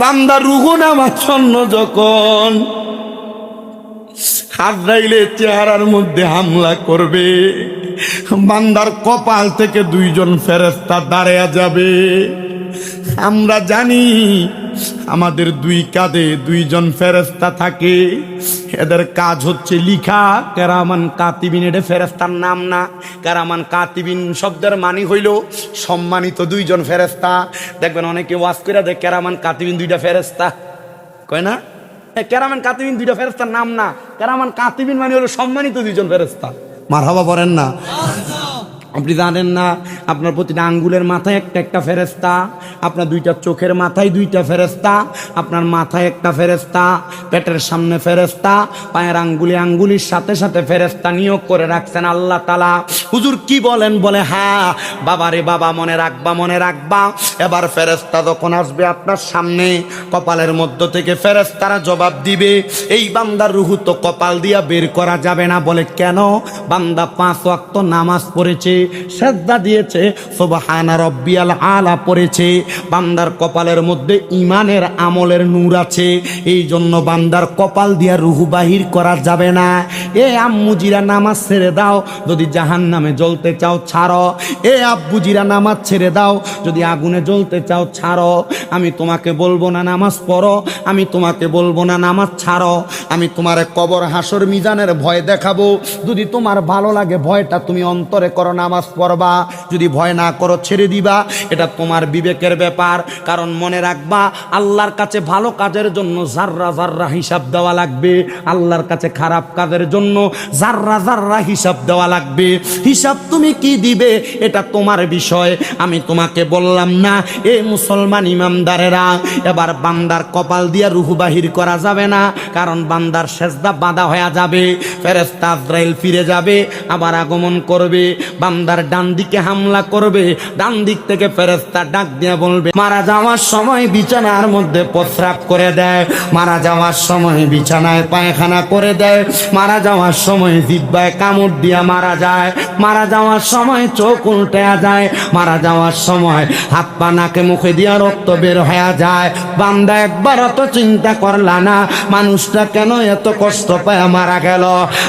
বান্দা রুহু নামাচ্ছন্ন যখন হাজরাইলে চেহারার মধ্যে হামলা করবে, বান্দার কপাল থেকে দুইজন ফেরেস্তা দাঁড়ায়া যাবে। আমরা জানি আমাদের দুই কাঁধে দুইজন ফেরেস্তা থাকে। এদের কাজ হচ্ছে লিখা। কেরামান কাতিবিন এটা ফেরেস্তার নাম না। কেরামান কাতিবিন শব্দের মানি হইল সম্মানিত দুইজন ফেরেস্তা দেখবেন অনেকে ওয়াজ করে দেয়, কেরামান কাতিবিন দুইটা ফেরেস্তা কয় না? কেরামান কাতিবিন দুইটা ফেরেস্তার নাম না। কেরামান কাতিবিন মানি হলো সম্মানিত দুইজন ফেরেস্তা মার হাবা না? আপনি জানেন না, আপনার প্রতিটা আঙ্গুলের মাথায় একটা একটা ফেরেস্তা আপনার দুইটা চোখের মাথায় দুইটা ফেরেস্তা আপনার মাথায় একটা ফেরেস্তা পেটের সামনে ফেরেস্তা পায়ের আঙ্গুলি আঙ্গুলির সাথে সাথে ফেরেস্তা নিয়োগ করে রাখছেন আল্লাহ তালা হুজুর কি বলেন? বলে হ্যাঁ বাবা রে বাবা, মনে রাখবা মনে রাখবা, এবার ফেরেস্তা যখন আসবে আপনার সামনে, কপালের মধ্য থেকে ফেরেস্তারা জবাব দিবে, এই বান্দার রুহু তো কপাল দিয়া বের করা যাবে না। বলে, কেন? বান্দা পাঁচ ওয়াক্ত নামাজ পড়েছে সেজদা দিয়েছে, সুবহানা রব্বিয়াল আলা পড়েছে, বান্দার কপালের মধ্যে ইমানের আমলের নূর আছে এই জন্য বান্দার কপাল দিয়া রুহু বাহির করা যাবে না। এ আম্মুজিরা নামাজ ছেড়ে দাও, যদি জাহান নামে জ্বলতে চাও ছাড়ো। এ আব্বুজিরা নামাজ ছেড়ে দাও, যদি আগুনে জ্বলতে চাও ছাড়ো। আমি তোমাকে বলব না নামাজ পড়ো, আমি তোমাকে বলব না নামাজ ছাড়ো। আমি তোমার কবর হাসর মিজানের ভয় দেখাবো। যদি তোমার ভালো লাগে, ভয়টা তুমি অন্তরে করো নামাজ পড়বা, যদি ভয় না করো ছেড়ে দিবা। এটা তোমার বিবেকের ব্যাপার, কারণ মনে রাখবা, আল্লাহর কাছে ভালো কাজের জন্য জাররা জাররা হিসাব দেওয়া লাগবে, আল্লাহর কাছে খারাপ কাজের জন্য জাররা জাররা হিসাব দেওয়া লাগবে। হিসাব তুমি কি দিবে, এটা তোমার বিষয়। আমি তোমাকে বললাম না, এ মুসলমান ইমামদারেরা, এবার বান্দার কপাল দিয়া রুহু বাহির করা যাবে না, কারণ বান্দার সেজদা বাঁধা হয়ে যাবে ফেরেস্তা আজরাইল ফিরে যাবে, আবার আগমন করবে বান্দার ডান দিকে হামলা করবে, ডান দিক থেকে ফেরেস্তা ডাক দিয়ে বলবে, মারা যাওয়ার সময় বিছানার মধ্যে প্রস্রাব করে দেয়, মারা যাওয়ার সময় বিছানায় পায়খানা করে দেয়, মারা যাওয়ার সময় জিব্বায় কামড় দিয়া মারা যায়, মারা যাওয়ার সময় চোখ উল্টে যায়, মারা যাওয়ার সময় হাত পা নাকে মুখে দিয়া রক্ত বের হয়ে যায়, বান্দা একবার অত চিন্তা করলা না, মানুষটা কেন এত কষ্ট পায় মারা গেল?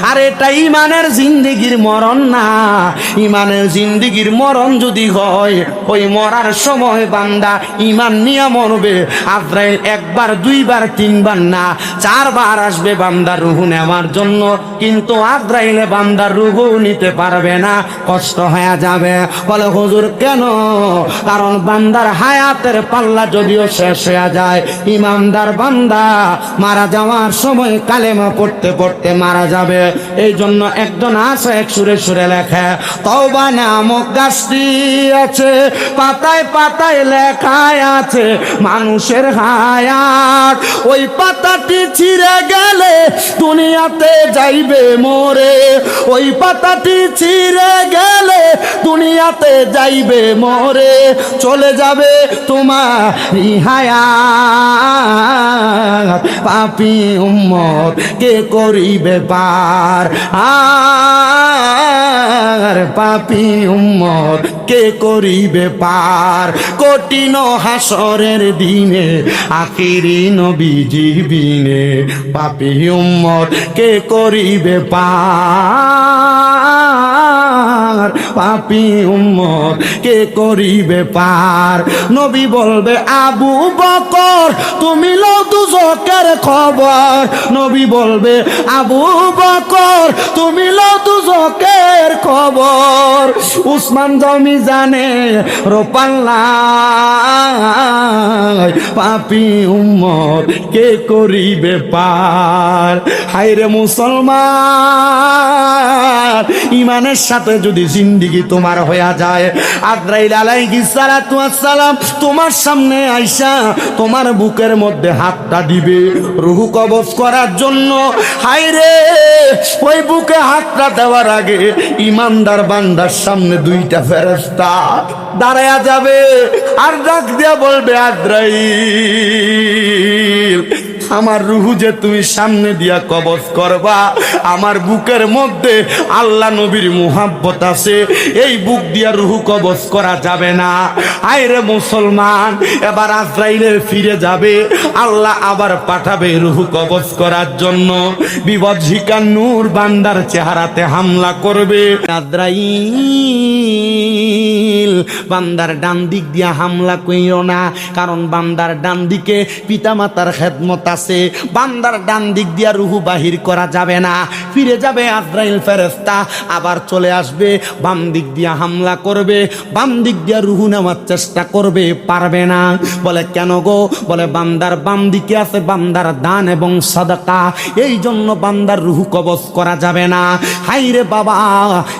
আর এটা ইমানের জিন্দিগির মরণ না ইমানের জিন্দিগির মরণ যদি হয়, ওই মরার সময় বান্দা ইমান নিয়ে মরবে। আজরাইল একবার, দুইবার, তিনবার না চারবার আসবে বান্দার রুহু নেওয়ার জন্য, কিন্তু আজরাইলে বান্দার রুহু নিতে পারবে না, কষ্ট হয়ে যাবে। বলে, হুজুর, কেন? কারণ বান্দার হায়াতের পাল্লা যদিও শেষ হয়ে যায় ইমানদার বান্দা মারা যাওয়ার সময় কালেমা পড়তে পড়তে মারা যাবে। এই জন্য একজন আছে, এক সুরে সুরে লেখে, তওবা নামক গাছটি আছে, পাতায় পাতায় লেখায় আছে, মানুষের হায়াত, ওই পাতাটি ছিঁড়ে গেলে দুনিয়াতে যাইবে মোরে। ওই পাতাটি ছিঁড়ে গেলে দুনিয়াতে যাইবে মোরে। চলে যাবে তোমার হায়াত পাপি উম্মত কে করিবে পার? আর পাপি উম্মত কে করিবে পার? কঠিন হাসরের দিনে আখিরি নবীজি বিনে পাপি উম্মর কে করিবে পার পাপি উম্মত, কে করিবে পার? নবী বলবে, আবু বকর, তুমি লো দুজকের খবর। নবী বলবে, আবু বকর, তুমি লো দুজকের খবর। উসমান জমি জানে রোপাল্লা পাপি উম্মত, কে করিবে পার? হাইরে মুসলমান, ইমানের সাথে যদি জিন্দিগি তোমার হয়ে যায়। আদ্রাইল আলাইহিস সালাতু সালাম তোমার সামনে আইসা তোমার বুকের মধ্যে হাতটা দিবে। রুহু কবজ করার জন্য। হাইরে ওই বুকে হাতটা দেওয়ার আগে ইমানদার বান্দার সামনে দুইটা ফেরস্তা দাঁড়ায়া যাবে। আর ডাক দিয়া বলবে আদ্রাইল আমার রুহু যে তুমি সামনে দিয়া কবজ করবা, আমার বুকের মধ্যে আল্লাহ নবীর মুহাব্বত আছে। এই বুক দিয়া রুহু কবজ করা যাবে না। আইরে মুসলমান, এবার আজরাইলে ফিরে যাবে। আল্লাহ আবার পাঠাবে রুহু কবজ করার জন্য। ঝিকার নূর বান্দার চেহারাতে হামলা করবে। আজরাইল বান্দার ডান দিক দিয়া হামলা কইও না, কারণ বান্দার ডান দিকে পিতামাতার খেদমত আছে। বান্দার ডান দিক দিয়া রুহু বাহির করা যাবে না। ফিরে যাবে আজরাইল ফেরেস্তা আবার চলে আসবে, বাম দিক দিয়া হামলা করবে, বাম দিক দিয়া রুহু নেওয়ার চেষ্টা করবে, পারবে না। বলে, কেন গো? বলে, বান্দার বাম দিকে আছে, বান্দার দান এবং সাদাকা। এই জন্য বান্দার রুহু কবজ করা যাবে না। হাই রে বাবা,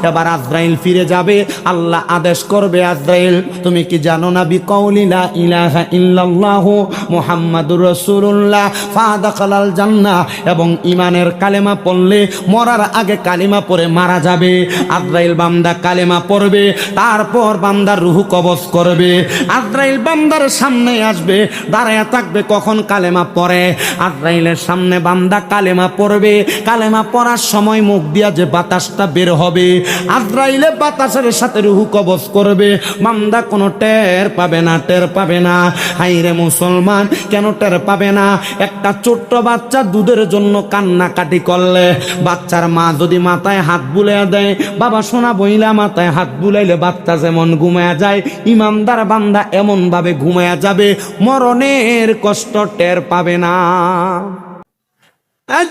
এবার আজরাইল ফিরে যাবে, আল্লাহ আদেশ করবে আজরাইল, তুমি কি জানো না বিকৌলিলা ইলাহা ইল্লাল্লাহ মুহাম্মাদুর রাসূলুল্লাহ? ফাদাখালাল জান্নাহ। এবং ইমানের কালেমা পড়লে মরার আগে কালিমা পড়ে মারা যাবে। আজরাইল বান্দা কালেমা পড়বে, তারপর বান্দার রুহু কবজ করবে। আজরাইল বান্দার সামনে আসবে, দাঁড়ায় থাকবে কখন কালেমা পড়ে। আজরাইলের সামনে বান্দা কালেমা পড়বে, কালেমা পড়ার সময় মুখ দিয়া যে বাতাসটা বের হবে, আজরাইলে বাতাসের সাথে রুহু কবজ করবে। বান্দা কোনো টের পাবে না টের পাবে না। হাইরে মুসলমান কেন টের পাবে না? একটা ছোট্ট বাচ্চা দুধের জন্য কান্নাকাটি করলে বাচ্চার মা যদি মাথায় হাত বুলে দেয় বাবা সোনা বইলা মাথায় হাত বুলাইলে বাচ্চা যেমন ঘুমায়া যায় ইমামদার বান্দা এমন ভাবে ঘুমায়া যাবে মরণের কষ্ট টের পাবে না।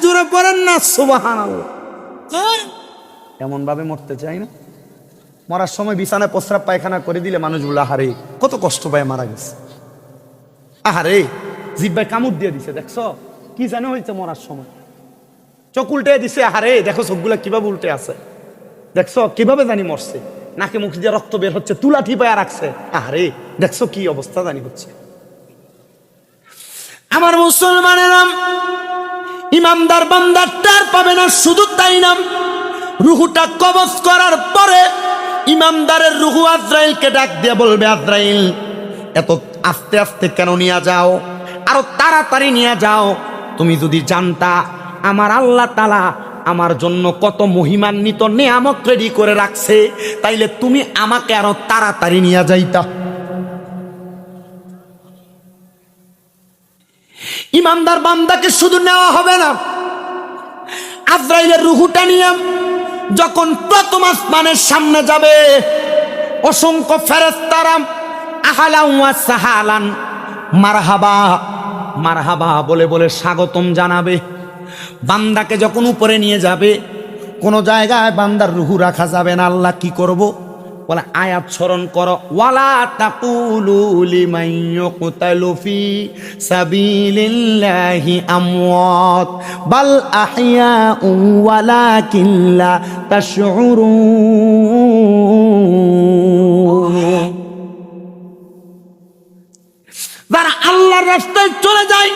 জোরে পড়েন না সুবাহান এমন ভাবে মরতে চাই না। মরার সময় বিছানায় প্রস্রাব পায়খানা করে দিলে মানুষগুলো, আহারে, কত কষ্ট পায় মারা গেছে। আহারে জিব্বাই কামড় দিয়ে দিছে, দেখছ? কি জানে হয়েছে মরার সময়। চোখ উল্টে দিছে, আহারে, দেখো চোখগুলো কীভাবে উল্টে আছে। দেখছ? কীভাবে জানি মরছে। নাকে মুখ দিয়ে রক্ত বের হচ্ছে, তুলা ঠিপায়া রাখছে। আহারে, দেখছ কি অবস্থা জানি হচ্ছে। আমার মুসলমানেরা ইমামদার বান্দার টার পাবে না, শুধু তাই নাম, রুহুটা কবজ করার পরে ইমামদারের রুহু আজরাইলকে ডাক দিয়ে বলবে, আজরাইল, এত আস্তে আস্তে কেন নিয়ে যাও? আরও তাড়াতাড়ি নিয়ে যাও। তুমি যদি জানতা, আমার আল্লাহ তালা আমার জন্য কত মহিমান্বিত নিয়ামক রেডি করে রাখছে, তাইলে তুমি আমাকে আরও তাড়াতাড়ি নিয়ে যাইতা। ইমানদার বান্দাকে শুধু নেওয়া হবে না, আজরাইলের রুহুটা নিয়ে যখন প্রথম আসমানের সামনে যাবে, অসংখ্য ফেরেস্তারাম আহালাউয়া সাহালান, মারহাবা মারহাবা বলে বলে স্বাগতম জানাবে। বান্দাকে যখন উপরে নিয়ে যাবে, কোনো জায়গায় বান্দার রুহু রাখা যাবে না, আল্লাহ কি করব? বলে, আয়াত স্মরণ করো, ওয়ালা তাকুলু লিমান ইউকতালু ফি সাবিলিল্লাহি আমওয়াত, বাল আহইয়াউ ওয়ালাকিন লা তাশউরুন। যারা আল্লাহর রাস্তায় চলে যায়,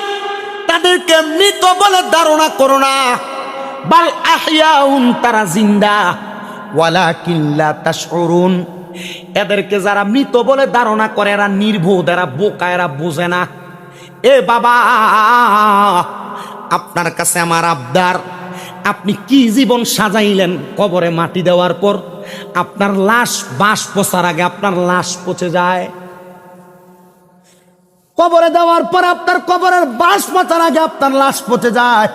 তাদেরকে মৃত বলে ধারণা করো না। বাল আহিয়াউন, তারা জিন্দা। এদেরকে যারা মৃত বলে ধারণা করে, এরা নির্বোধ, এরা বোকা, এরা বোঝে না। এ বাবা, আপনার কাছে আমার আবদার। আপনি কি জীবন সাজাইলেন কবরে মাটি দেওয়ার পর? আপনার লাশ বাঁশ পচার আগে আপনার লাশ পচে যায়। কবরে দেওয়ার পর আপনার কবরের বাস পাতার আগে আপনার লাশ পচে যায়।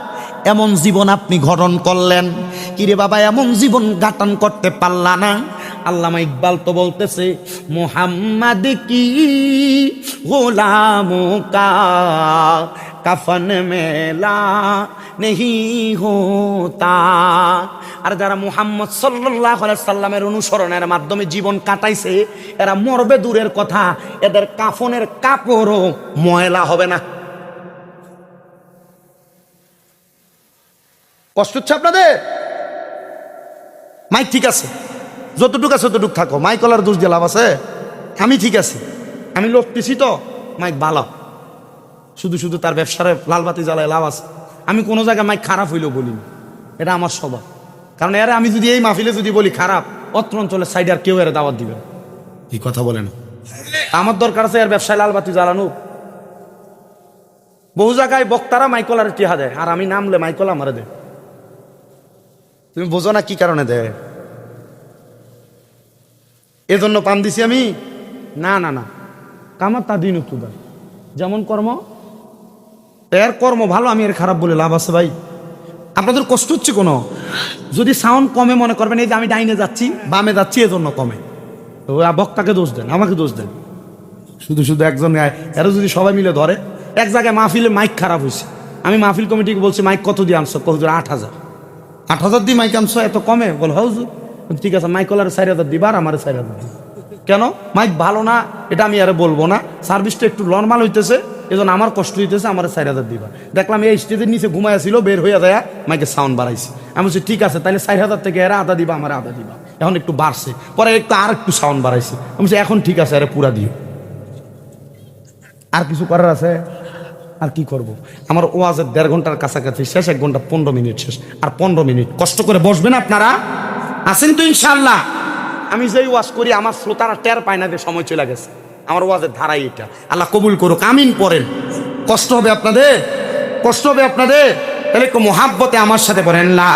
এমন জীবন আপনি গঠন করলেন। কিরে বাবা, এমন জীবন গাঠন করতে পারলা না? আল্লামা ইকবাল তো বলতেছে, মোহাম্মদ কি গোলাম কাফন মেলা নেহি হোতা। আর যারা মুহাম্মদ সাল্লাহ সাল্লামের অনুসরণের মাধ্যমে জীবন কাটাইছে, এরা মরবে দূরের কথা, এদের কাফনের কাপড়ও ময়লা হবে না। কষ্ট হচ্ছে আপনাদের? মাইক ঠিক আছে। যতটুক আছে ততটুক থাকো। মাইক কলার দোষ দিয়ে লাভ আছে? আমি ঠিক আছি। আমি লড়তেছি তো। মাইক ভালো। শুধু শুধু তার ব্যবসার লালবাতি জ্বালায় লাভ আছে। আমি কোনো জায়গায় মাইক খারাপ হইলেও বলিনি এটা আমার স্বভাব। কারণ এরা আমি যদি এই মাহফিলে যদি বলি খারাপ অত্র অঞ্চলের সাইডে আর কেউ এর দাওয়াত দিবে। এই কথা বলে না আমার দরকার আছে এর ব্যবসায় লালবাতি জ্বালানো। বহু জায়গায় বক্তারা মাইকলার টিহা দেয়। আর আমি নামলে মাইকলা আমারে দেয়। তুমি বোঝো না কি কারণে দেয়? এজন্য পান দিছি আমি। না না না। কামার তা দিন উত্তুদার যেমন কর্ম, এর কর্ম ভালো, আমি এর খারাপ বলে লাভ আছে ভাই। আপনাদের কষ্ট হচ্ছে কোনো? যদি সাউন্ড কমে মনে করবেন, এই যে আমি ডাইনে যাচ্ছি, বামে যাচ্ছি, এজন্য কমে। তো বক্তাকে দোষ দেন, আমাকে দোষ দেন। শুধু শুধু একজন এরা যদি সবাই মিলে ধরে, এক জায়গায় মাহফিলে মাইক খারাপ হয়েছে। আমি মাহফিল কমিটিকে বলছি, মাইক কত দিয়ে আনছো? কত? আট হাজার। আট হাজার দিয়ে মাইক আনছো, এত কমে? বল হাউজুর ঠিক আছে মাইক ওলার চার হাজার দিবার আমার চার হাজার। কেন? মাইক ভালো না, এটা আমি আর বলব না। সার্ভিসটা একটু নর্মাল হইতেছে, এজন্য আমার কষ্ট হইতেছে, আমার চার হাজার দিবা। দেখলাম এই স্টেজের নিচে ঘুমাইছিল বের হইয়া দেয়া মাইকের সাউন্ড বাড়াইছে। আমি বলছি, ঠিক আছে তাহলে চার হাজার থেকে এরা আধা দিবা, আমার আধা দিবা। এখন একটু বাড়ছে, পরে একটু আর একটু সাউন্ড বাড়াইছে। আমি বলছি, এখন ঠিক আছে, আরে পুরা দিও। আর কিছু করার আছে? আর কি করব। আমার ওয়াজের দেড় ঘণ্টার কাছাকাছি শেষ, এক ঘণ্টা পনেরো মিনিট শেষ। আর পনেরো মিনিট, কষ্ট করে বসবেন আপনারা? আছেন তো ইনশাল্লাহ আমি যেই ওয়াজ করি, আমার শ্রোতারা টের পায় না যে সময় চলে গেছে। আমার ওয়াজের ধারাই এটা। আল্লাহ কবুল করুক, আমিন পড়েন। কষ্ট হবে আপনাদের? কষ্ট হবে আপনাদের? তাহলে একটু মোহাব্বতে আমার সাথে পড়েন। লা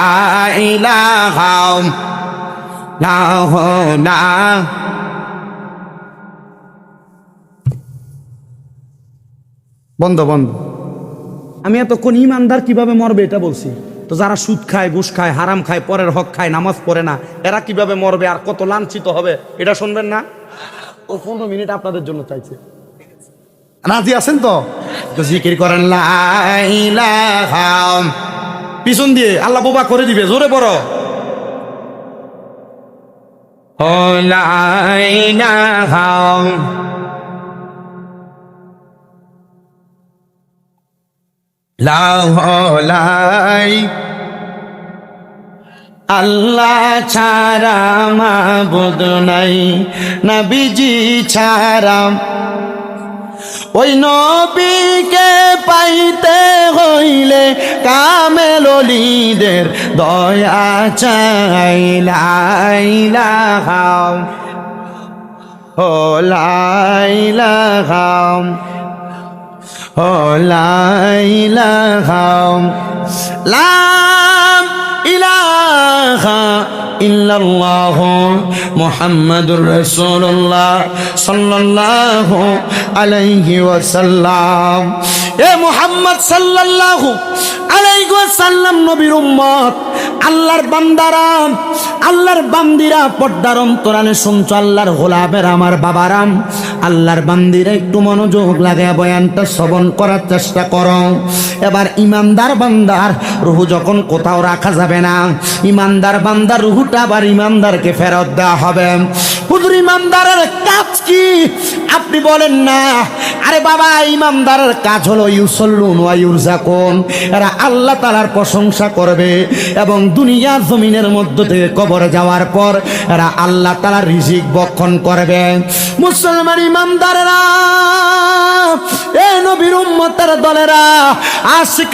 বন্ধ বন্ধ। আমি এতক্ষণ ইমানদার কীভাবে মরবে এটা বলছি? তো যারা সুদ খায় ঘুষ খায় হারাম খায় পরের হক খায় নামাজ পড়ে না এরা কীভাবে মরবে আর কত লাঞ্ছিত হবে? এটা শুনবেন না? ও পনেরো মিনিট আপনাদের জন্য চাইছে। রাজি আছেন তো? তো জিকির করেন লা ইলাহা। পিছন দিয়ে আল্লাহ বোবা করে দিবে জোরে বড়। ও লা ইলাহা। লাই। আল্লাহ ছাড়া মাবুদ নাই, নবীজি ছাড়া। ওই নবীকে পাইতে হইলে কামেল অলিদের দয়া চাইলা খাও ও লাইলা ইল্লাল্লাহ মুহাম্মাদুর রাসূলুল্লাহ সাল্লাল্লাহু আলাইহি ওয়াসাল্লাম। এ মুহাম্মদ সাল্লাল্লাহু আলাইহি ওয়াসাল্লাম নবীর উম্মত, আল্লাহর বান্দারা আল্লাহর বান্দিরা পর্দার অন্তরালে শুনছো, আল্লাহর গোলাপের আমার বাবারাম। আল্লাহর বান্দিরা একটু মনোযোগ লাগে বয়ানটা শ্রবণ করার চেষ্টা করো। এবার ইমানদার বান্দার রুহু যখন কোথাও রাখা যাবে না, ইমানদার বান্দার রুহুটা আবার ইমানদারকে ফেরত দেওয়া হবে। হুজুর, ইমানদারের কাজ কি? আপনি বলেন না। আরে বাবা, ইমানদারের কাজ হলো ইউসল্লুন ওয়া ইউরজাকুন এরা আল্লাহ তাআলার প্রশংসা করবে এবং দুনিয়ার জমিনের মধ্য থেকে কবরে যাওয়ার পর এরা আল্লাহ তাআলার রিজিক বক্ষণ করবে। মুসলমান ইমানদারেরা, এ দলেরা আশিক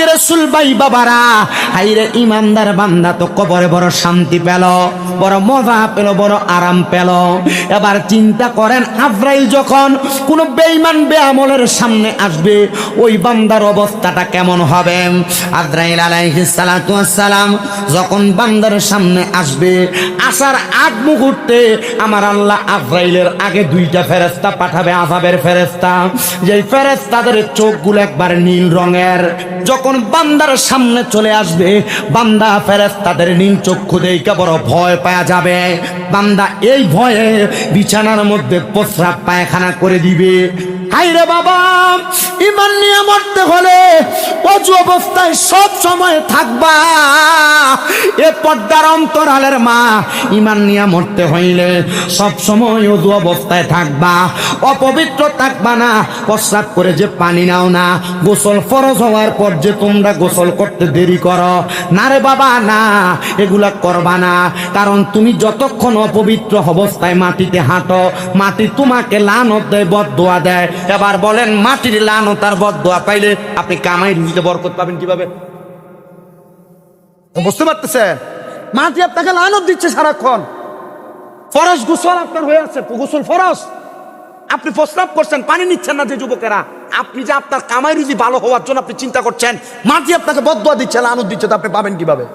বান্দা তো কবরে বড় শান্তি বড় মজা বড় আরাম এবার চিন্তা করেন যখন কোন সামনে আসবে, ওই বান্দার অবস্থাটা কেমন হবে? আজরাইল আলাইহিস যখন বান্দার সামনে আসবে আসার আগ মুহূর্তে আমার আল্লাহ আজরাইলের আগে দুইটা ফেরেস্তা পাঠাবে, আযাবের ফেরেশতা। যেই ফেরেশতাদের চোখগুলো একবার নীল রঙের। যখন বান্দার সামনে চলে আসবে, বান্দা ফেরেশতাদের নীল চক্ষু দেখে বড় ভয় পাওয়া যাবে। বান্দা এই ভয়ে বিছানার মধ্যে প্রস্রাব পায়খানা করে দিবে। হাইরে বাবা ইমান নিয়ে মরতে হলে অজু অবস্থায় সব সময় থাকবা। এ পর্দার অন্তরালের মা ইমান নিয়ে মরতে হইলে সব সময় অজু অবস্থায় থাকবা। অপবিত্র থাকবা না, প্রস্রাব করে যে পানি নাও না। গোসল ফরজ হওয়ার পর যে তোমরা গোসল করতে দেরি করো। না রে বাবা, না, এগুলা করবা না। কারণ তুমি যতক্ষণ অপবিত্র অবস্থায় মাটিতে হাঁটো, মাটি তোমাকে লানত দেয় বদোয়া দেয়। এবার বলেন, মাটির লানত আর বদোয়া পাইলে আপনি কামাই রুজিতে বরকত পাবেন কীভাবে? বুঝতে পারতেছেন মাটি আপনাকে লানত দিচ্ছে সারাক্ষণ। ফরজ গোসল আপনার হয়ে আছে, গোসল ফরজ। আপনি প্রস্রাব করছেন, পানি নিচ্ছেন না যে যুবকেরা। আপনি যে আপনার কামাই রুজি ভালো হওয়ার জন্য আপনি চিন্তা করছেন, মাটি আপনাকে বদয়া দিচ্ছে, লানত দিচ্ছে, তো আপনি পাবেন কীভাবে?